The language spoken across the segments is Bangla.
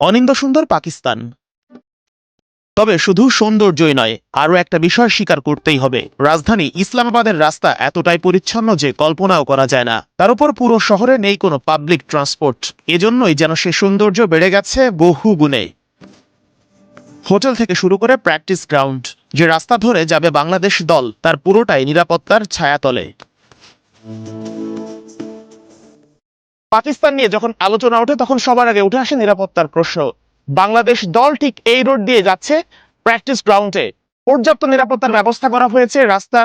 অনিন্দ সুন্দর পাকিস্তান। তবে শুধু সৌন্দর্যই নয়, আরও একটা বিষয় স্বীকার করতেই হবে। রাজধানী ইসলামাবাদের রাস্তা এতটাই পরিচ্ছন্ন যে কল্পনাও করা যায় না। তার উপর পুরো শহরে নেই কোনো পাবলিক ট্রান্সপোর্ট এজন্যই যেন সে সৌন্দর্য বেড়ে গেছে বহু গুণে। হোটেল থেকে শুরু করে প্র্যাকটিস গ্রাউন্ড যে রাস্তা ধরে যাবে বাংলাদেশ দল, তার পুরোটাই নিরাপত্তার ছায়াতলে। পাকিস্তান নিয়ে যখন আলোচনা ওঠে, তখন সবার আগে উঠে আসে নিরাপত্তার প্রশ্ন। বাংলাদেশ দল ঠিক এই রোড দিয়ে যাচ্ছে প্র্যাকটিস গ্রাউন্ডে পর্যাপ্ত নিরাপত্তার ব্যবস্থা করা হয়েছে, রাস্তা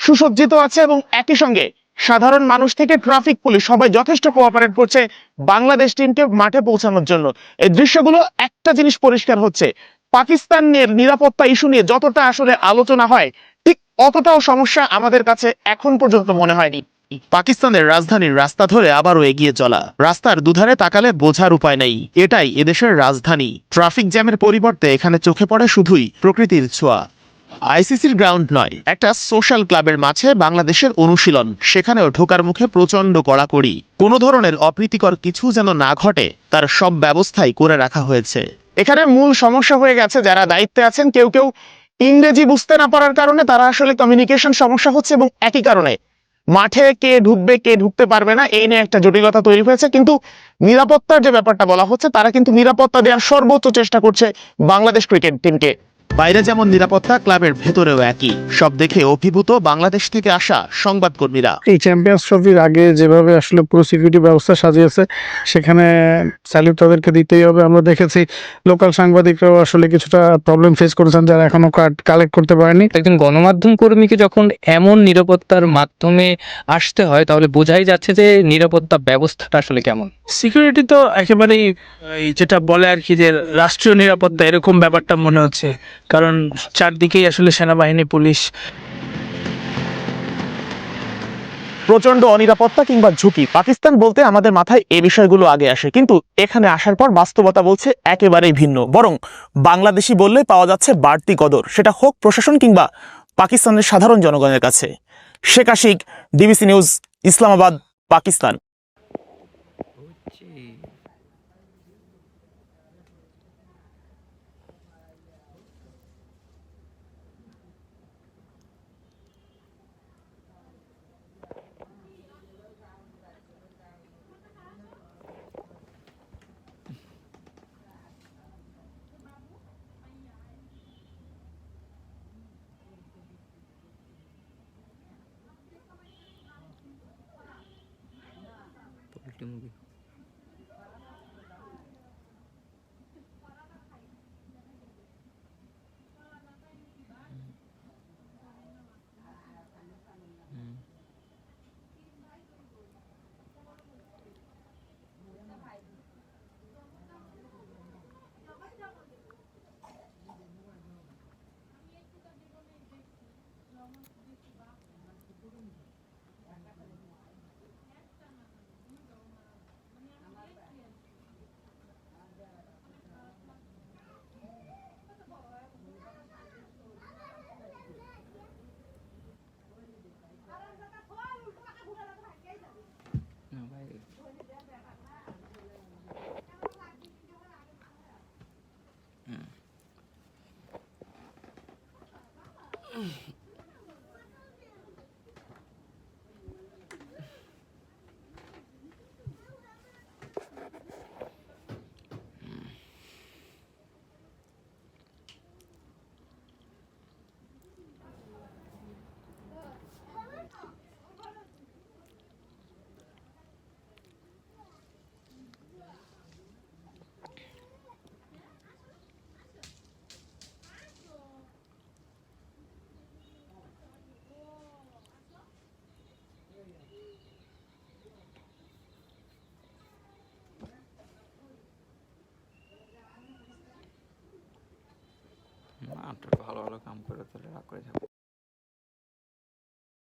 সুসজ্জিত আছে এবং একই সঙ্গে সাধারণ মানুষ থেকে ট্রাফিক পুলিশ সবাই যথেষ্ট কোঅপারেট করছে বাংলাদেশ টিমকে মাঠে পৌঁছানোর জন্য। এই দৃশ্যগুলো একটা জিনিস পরিষ্কার হচ্ছে পাকিস্তানের নিরাপত্তা ইস্যু নিয়ে যতটা আসলে আলোচনা হয়, ঠিক অতটাও সমস্যা আমাদের কাছে এখন পর্যন্ত মনে হয়নি। পাকিস্তানের রাজধানীর রাস্তা ধরে আবারও এগিয়ে চলা। রাস্তার দুধারে তাকালে বোঝার উপায় নেই। এটাই এদেশের রাজধানী। ট্রাফিক জ্যামের পরিবর্তে এখানে চোখে পড়ে শুধুই প্রকৃতির ছোঁয়া। আইসিসির গ্রাউন্ড নয়, একটা সোশ্যাল ক্লাবের মাঝে বাংলাদেশের অনুশীলন। সেখানেও ঢোকার মুখে প্রচণ্ড কড়াকড়ি। কোনো ধরনের অপ্রীতিকর কিছু যেন না ঘটে, তার সব ব্যবস্থাই করে রাখা হয়েছে। এখানে মূল সমস্যা হয়ে গেছে, যারা দায়িত্বে আছেন, কেউ কেউ ইংরেজি বুঝতে না পারার কারণে তারা আসলে কমিউনিকেশন সমস্যা হচ্ছে এবং একই কারণে মাঠে কে ঢুকবে, কে ঢুকতে পারবে না, এই নিয়ে একটা জটিলতা তৈরি হয়েছে। কিন্তু নিরাপত্তার যে ব্যাপারটা বলা হচ্ছে, তারা কিন্তু নিরাপত্তা দেওয়ার সর্বোচ্চ চেষ্টা করছে বাংলাদেশ ক্রিকেট টিমকে বাইরে যেমন নিরাপত্তা ক্লাবের ভেতরেও একই। সব দেখে অভিভূত বাংলাদেশ থেকে আসা সংবাদকর্মীরা। এই চ্যাম্পিয়ন্স ট্রফির আগে যেভাবে আসলে পুরো সিকিউরিটি ব্যবস্থা সাজিয়েছে সেখানে স্যালিউট তাদেরকে দিতেই হবে। আমরা দেখেছি লোকাল সাংবাদিকরাও আসলে কিছুটা প্রবলেম ফেস করেছেন যারা এখনও কার্ড কালেক্ট করতে পারেনি। একজন গণমাধ্যম কর্মীকে যখন এমন নিরাপত্তার মাধ্যমে আসতে হয় তাহলে বোঝাই যাচ্ছে যে নিরাপত্তা ব্যবস্থাটা আসলে কেমন। সিকিউরিটি তো একেবারেই যেটা বলে আর কি যে রাষ্ট্রীয় নিরাপত্তা এরকম ব্যাপারটা মনে হচ্ছে। কারণ চারদিকেই আসলে সেনাবাহিনী, পুলিশ। প্রচণ্ড অনিরাপত্তা কিংবা ঝুঁকি। পাকিস্তান বলতে আমাদের মাথায় এ বিষয়গুলো আগে আসে, কিন্তু এখানে আসার পর বাস্তবতা বলছে একেবারেই ভিন্ন। বরং বাংলাদেশি বললে পাওয়া যাচ্ছে বাড়তি কদর। সেটা হোক প্রশাসন কিংবা পাকিস্তানের সাধারণ জনগণের কাছে। Sheikh Ashik, DBC news, Islamabad, Pakistan. Team होगी। 嗯。না ভালো ভালো কাম করে তাহলে রাগ করে যাব।